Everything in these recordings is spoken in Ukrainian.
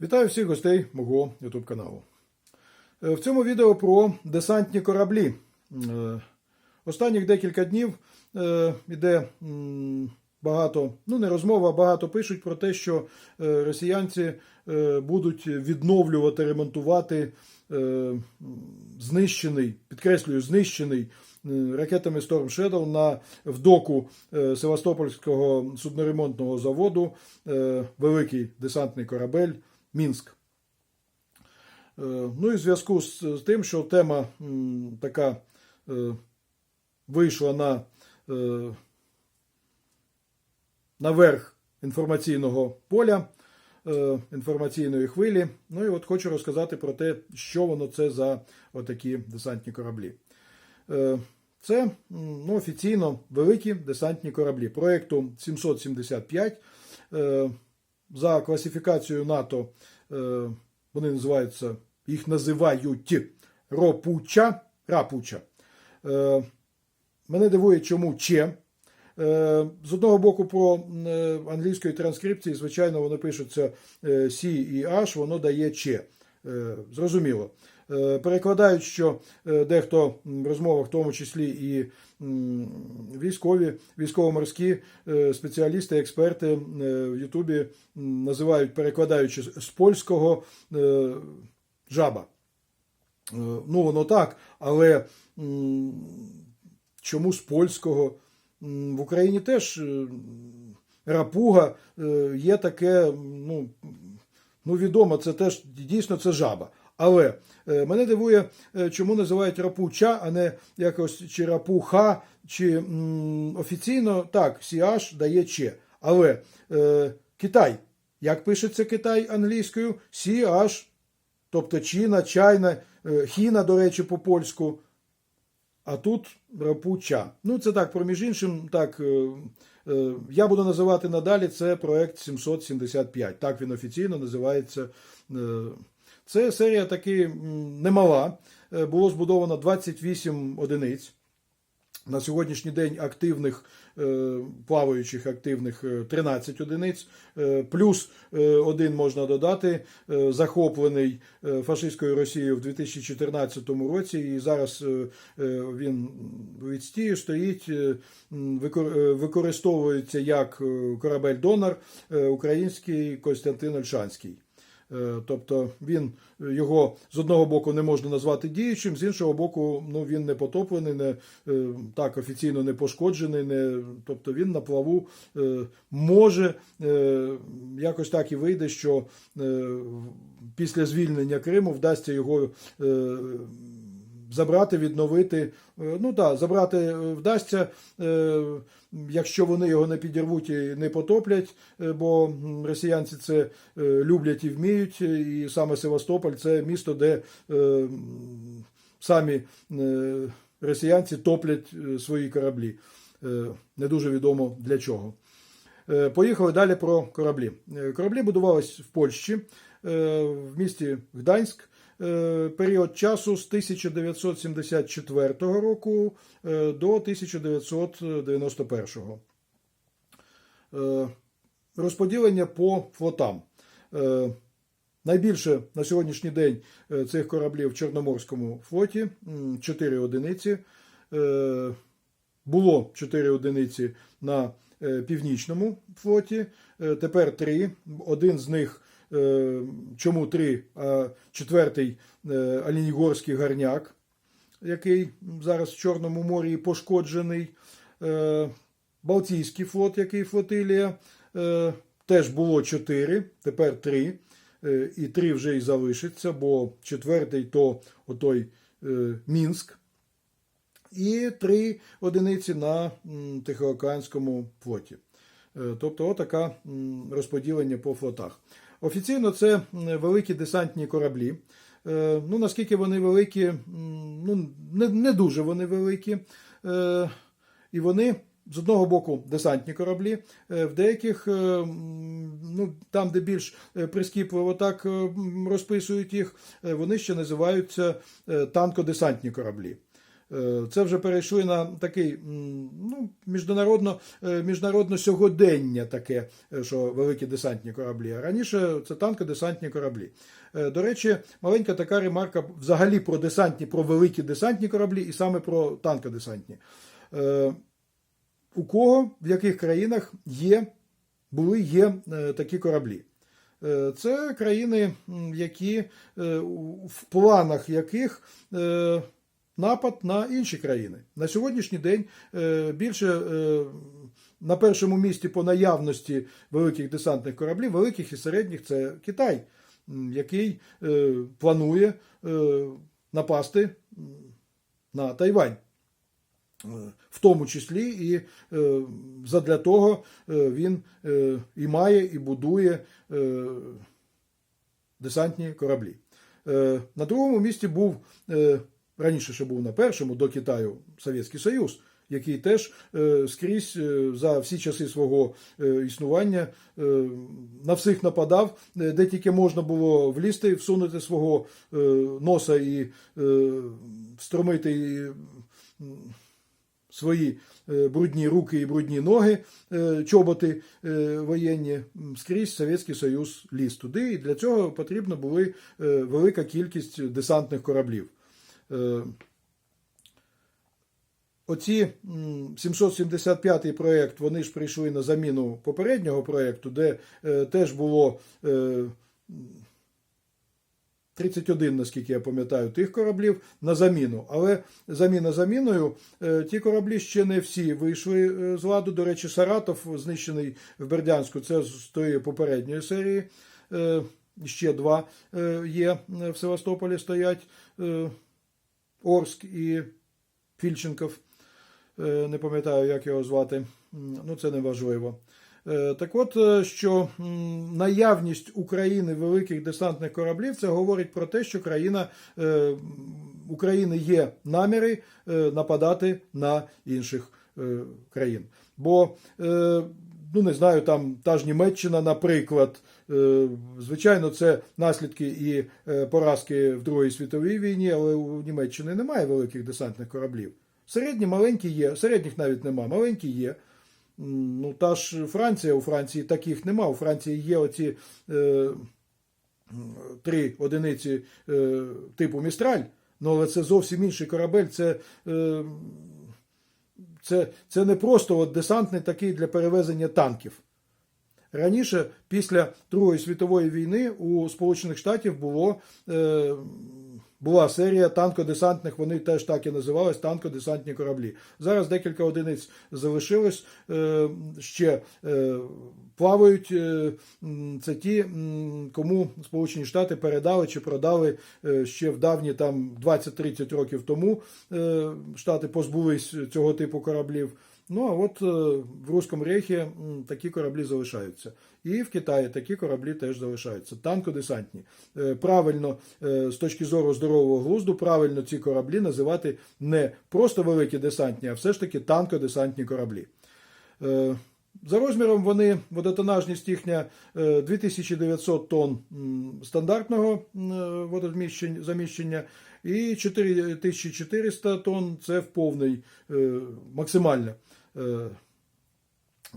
Вітаю всіх гостей мого YouTube каналу. Е, В цьому відео про десантні кораблі. Е, Останніх декілька днів е, іде багато, ну не розмова, а багато пишуть про те, що росіянці будуть відновлювати, ремонтувати знищений, підкреслюю, знищений ракетами Storm Shadow на в доку е, Севастопольського судноремонтного заводу великий десантний корабель Мінськ. Е, Ну і в зв'язку з, тим, що тема така е, вийшла на, е, наверх інформаційного поля, інформаційної хвилі. Ну і от хочу розказати про те, що воно це за отакі десантні кораблі. Це ну, офіційно великі десантні кораблі проєкту 775. За класифікацією НАТО е, вони називаються, їх називають Ропуча. Рапуча. Е, Мене дивує, чому Че. З одного боку, про е, англійської транскрипції, звичайно, воно пишеться C і H, воно дає Че. Зрозуміло. Е, Перекладають, що е, дехто в розмовах, в тому числі і військові, військово-морські е, спеціалісти, експерти в Ютубі називають, перекладаючи з польського жаба. Ну, воно так, але чому з польського? В Україні теж рапуга є таке, ну, ну відомо, це теж дійсно це жаба. Але е, мене дивує, е, чому називають рапуча, а не якось чи рапуха, чи м, офіційно так, Сіаш дає че. Але е, Китай, як пишеться Китай англійською? Сіаш, тобто Чіна, Чайна, е, Хіна, до речі, по польську. А тут рапуча. Ну, це так, проміж іншим, так. Я буду називати надалі це проект 775. Так він офіційно називається. Це серія таки немала. Е, Було збудовано 28 одиниць. На сьогоднішній день активних е, плаваючих активних е, 13 одиниць, е, плюс е, один можна додати, захоплений фашистською Росією в 2014 році, і зараз він в відстії стоїть, використовується як корабель-донор український Костянтин Ольшанський. Е, Тобто він його з одного боку не можна назвати діючим, з іншого боку, ну він не потоплений, не е, так офіційно не пошкоджений. Не, тобто він на плаву е, може якось так і вийде, що після звільнення Криму вдасться його. Забрати, відновити, ну так, забрати вдасться, якщо вони його не підірвуть і не потоплять, е, бо росіянці це е, люблять і вміють, і саме Севастополь це місто, де е, самі е, росіянці топлять е, свої кораблі. Е, Не дуже відомо для чого. Е, Поїхали далі про кораблі. Е, Кораблі будувались в Польщі, е, в місті Гданськ. Е, Період часу з 1974 року е, до 1991. Е, Розподілення по флотам. Найбільше на сьогоднішній день цих кораблів в Чорноморському флоті 4 одиниці. Було 4 одиниці на північному флоті. Тепер 3. Один з них чому 3, а четвертий е, Алінігорський гарняк, який зараз в Чорному морі пошкоджений. Е, Балтійський флот, який флотилія. Е, Теж було 4, тепер 3. Е, І 3 вже і залишиться, бо четвертий то отой е, Мінськ. І 3 одиниці на Тихоокеанському флоті. Е, Тобто, отака розподілення по флотах. Офіційно це великі десантні кораблі. Е, Ну, наскільки вони великі, ну, не, не дуже вони великі. Е, І вони з одного боку десантні кораблі, е, в деяких, ну, там, де більш прискіпливо так розписують їх, вони ще називаються танкодесантні кораблі. Е, Це вже перейшли на такий ну, міжнародно, е, міжнародно сьогодення таке, е, що великі десантні кораблі. А раніше це танкодесантні кораблі. До речі, маленька така ремарка взагалі про десантні, про великі десантні кораблі і саме про танкодесантні. У кого в яких країнах є, були є такі кораблі? Це країни, які в планах яких напад на інші країни. На сьогоднішній день е, більше е, на першому місці по наявності великих десантних кораблів, великих і середніх, це Китай, який е, планує напасти на Тайвань. В тому числі і задля того він і має, і будує десантні кораблі. На другому місці був раніше ще був на першому до Китаю Совєтський Союз, який теж е, скрізь е, за всі часи свого е, існування на всіх нападав, де тільки можна було влізти, всунути свого носа і м, свої брудні руки і брудні ноги, чоботи воєнні, скрізь Совєтський Союз ліз туди, і для цього потрібна була велика кількість десантних кораблів. Е, Оці 775-й проєкт, вони ж прийшли на заміну попереднього проєкту, де е, теж було е, 31, наскільки я пам'ятаю, тих кораблів на заміну. Але заміна заміною, е, ті кораблі ще не всі вийшли е, з ладу. До речі, Саратов, знищений в Бердянську, це з тої попередньої серії. Е, Ще два е, є е, в Севастополі стоять. Орск і Фільченков. Е, Не пам'ятаю, як його звати. Ну, це не важливо. Е, Так от, е, що наявність України великих десантних кораблів, це говорить про те, що країна, України є наміри нападати на інших країн. Бо, ну не знаю, там та ж Німеччина, наприклад, е, звичайно, це наслідки і е, поразки в Другій світовій війні, але у Німеччини немає великих десантних кораблів. Середні маленькі є, середніх навіть нема, маленькі є. Ну, та ж Франція, у Франції таких нема. У Франції є оці е, три одиниці е, типу Містраль, ну, але це зовсім інший корабель. Це, е, це, це не просто от десантний такий для перевезення танків. Раніше, після Другої світової війни, у Сполучених Штатів було, е, була серія танкодесантних, вони теж так і називались танкодесантні кораблі. Зараз декілька одиниць залишилось, е, ще е, плавають. Е, це ті, кому Сполучені Штати передали чи продали ще в давні там 20-30 років тому. Штати позбулись цього типу кораблів. Ну а от е, в Руському рейхі такі кораблі залишаються. І в Китаї такі кораблі теж залишаються. Танкодесантні. Е, Правильно, е, з точки зору здорового глузду, правильно ці кораблі називати не просто великі десантні, а все ж таки танкодесантні кораблі. За розміром вони водотонажність їхня е, 2900 тонн стандартного м, е, водозміщень- заміщення і 4400 тонн це в повний максимальне. Е,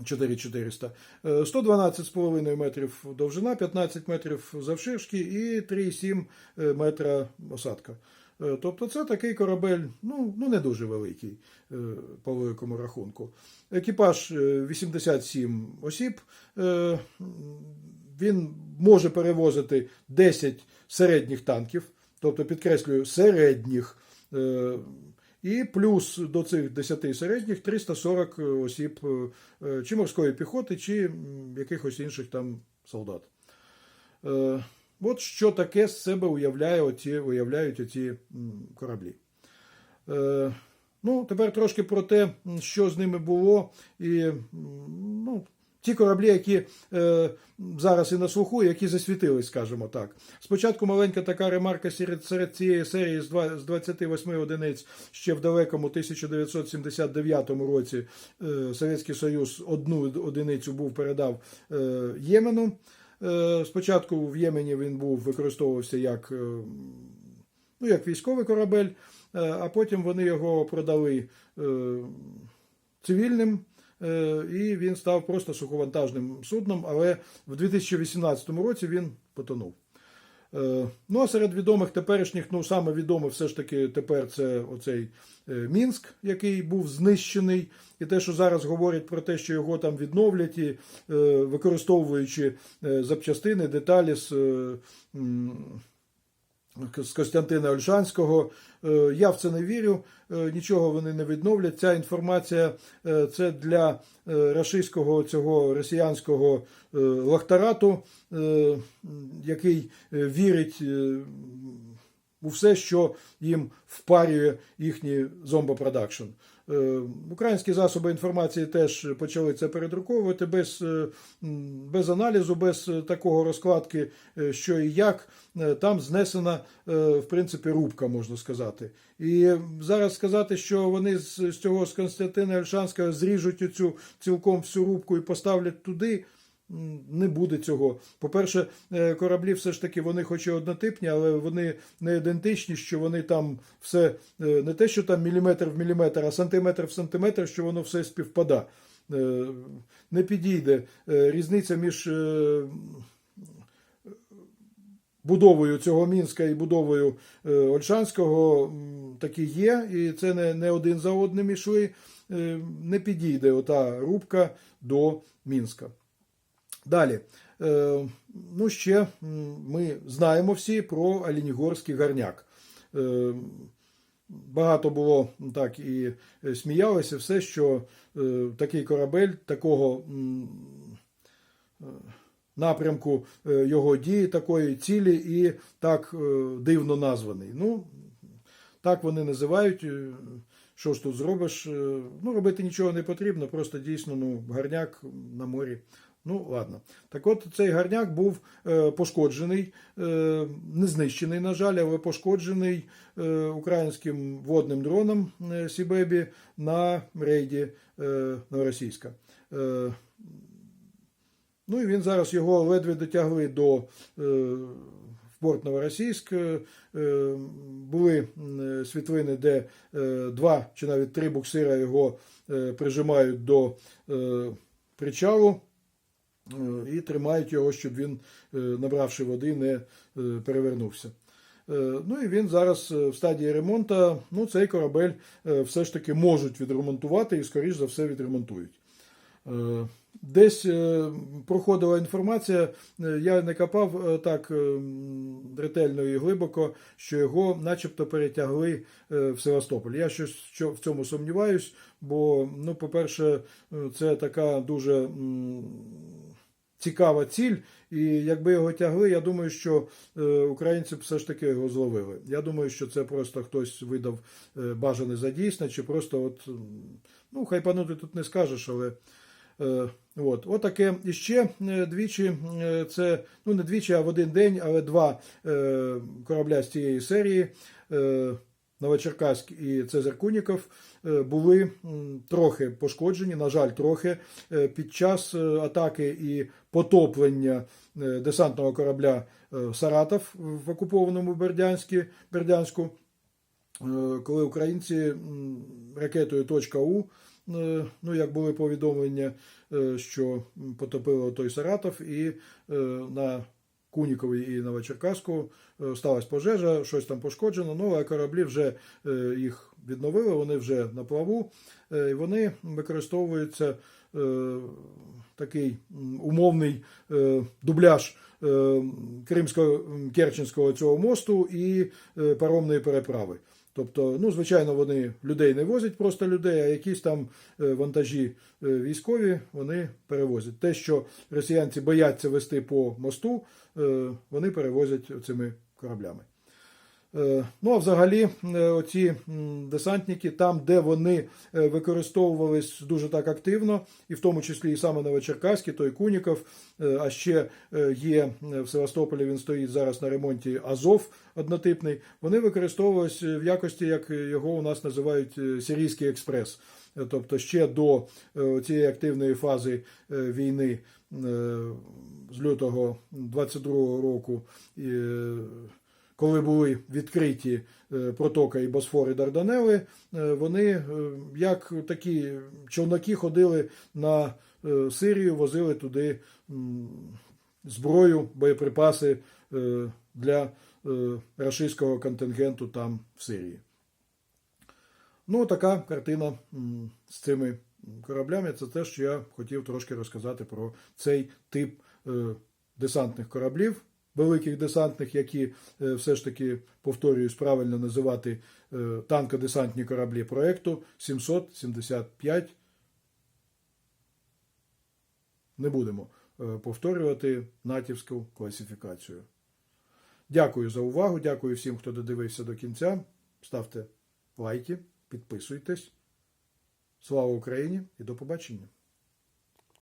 4400. Е, 112,5 метрів довжина, 15 метрів завширшки і 3,7 е, метра осадка. Е, Тобто це такий корабель, ну, ну не дуже великий е, по великому рахунку. Екіпаж е, 87 осіб. Е, Він може перевозити 10 середніх танків, тобто підкреслюю, середніх. Е, І плюс до цих 10 середніх 340 осіб е, чи морської піхоти, чи якихось інших там солдат. Е, От що таке з себе уявляє оці, уявляють оці кораблі. Е, Ну, тепер трошки про те, що з ними було, і ну, ті кораблі, які е, зараз і на слуху, які засвітились, скажімо так. Спочатку маленька така ремарка серед, серед цієї серії з два- з 28 одиниць ще в далекому 1979 році е, Совєтський Союз одну одиницю був передав е, Ємену. Е, Спочатку в Ємені він був використовувався як, е, ну, як військовий корабель. е, а потім вони його продали е, цивільним. Е, І він став просто суховантажним судном, але в 2018 році він потонув. Е, Ну, а серед відомих теперішніх, ну саме відоме все ж таки тепер це оцей е, Мінськ, який був знищений, і те, що зараз говорять про те, що його там відновлять, і використовуючи запчастини, деталі з. З Костянтина Ольшанського. Е, Я в це не вірю, е, нічого вони не відновлять. Ця інформація е, це для рашистського цього росіянського лахтарату, який вірить у все, що їм впарює їхній зомбопродакшн. Е, Українські засоби інформації теж почали це передруковувати без, е, без аналізу, без е, такого розкладки, що і як. Там знесена, в принципі, рубка, можна сказати. І зараз сказати, що вони з цього з Константина Ольшанського зріжуть цю цілком всю рубку і поставлять туди. Не буде цього. По-перше, е, кораблі все ж таки вони хоч і однотипні, але вони не ідентичні, що вони там все е, не те, що там міліметр в міліметр, а сантиметр в сантиметр, що воно все співпада. Е, Не підійде. Різниця між будовою цього Мінська і будовою Ольшанського м, таки є, і це не, не один за одним ішли. Не підійде ота рубка до Мінська. Далі. Е, Ну, ще ми знаємо всі про Алінігорський гарняк. Е, Багато було так і е, сміялися, все, що такий корабель такого напрямку його дії, такої цілі і так дивно названий. Ну, так вони називають. Що ж тут зробиш? Ну, робити нічого не потрібно, просто дійсно ну, гарняк на морі. Ну, ладно. Так от цей гарняк був е, пошкоджений, е, не знищений, на жаль, але пошкоджений е, українським водним дроном е, Сібебі на рейді е, Новоросійська. Е, Ну і він зараз його ледве дотягли до е, в порт Новоросійськ. Е, е, були світлини, де е, два чи навіть три буксира його е, прижимають до е, причалу і тримають його, щоб він, е, набравши води, не е, перевернувся. Е, Ну і він зараз е, в стадії ремонту. Ну, цей корабель е, все ж таки можуть відремонтувати і, скоріш за все, відремонтують. Е, Десь е, проходила інформація, е, я не копав е, так е, ретельно і глибоко, що його начебто перетягли е, в Севастополь. Я щось в цьому сумніваюсь, бо, ну, по-перше, е, це така дуже цікава ціль, і якби його тягли, я думаю, що е, українці б все ж таки його зловили. Я думаю, що це просто хтось видав е, бажане за дійсне, чи просто от, ну, хайпанути тут не скажеш, але. Е, От, отаке. І ще двічі, це ну не двічі, а в один день, але два корабля з цієї серії. Новочеркаськ і Цезар Куніков е, були трохи пошкоджені, на жаль, трохи е, під час е, атаки і потоплення десантного корабля Саратов в окупованому Бердянську, коли українці ракетою .У, е, ну як були повідомлення, що потопило той Саратов, і на Кунікові і Новочеркаську е, сталася пожежа, щось там пошкоджено, ну а кораблі вже е, їх відновили, вони вже на плаву, е, і вони використовуються такий умовний дубляж Кримсько-Керченського цього мосту і паромної переправи. Тобто, ну, звичайно, вони людей не возять просто людей, а якісь там е, вантажі е, військові вони перевозять. Те, що росіянці бояться вести по мосту, е, вони перевозять цими кораблями. Е, Ну, а взагалі, е, оці десантники, там, де вони е, використовувались дуже так активно, і в тому числі і саме Новочеркаський, той Куніков, а ще є в Севастополі, він стоїть зараз на ремонті Азов однотипний, вони використовувались в якості, як його у нас називають Сирійський експрес. Тобто ще до цієї активної фази війни з лютого 22-го року. Коли були відкриті е, протока і Босфор і Дарданели, е, вони е, як такі човнаки ходили на Сирію, возили туди зброю, боєприпаси для рашистського контингенту там в Сирії. Ну, така картина з цими кораблями. Це те, що я хотів трошки розказати про цей тип десантних кораблів, великих десантних, які е, все ж таки, повторююсь, правильно називати е, танкодесантні кораблі проекту 775. Не будемо е, повторювати натівську класифікацію. Дякую за увагу. Дякую всім, хто додивився до кінця. Ставте лайки, підписуйтесь. Слава Україні і до побачення!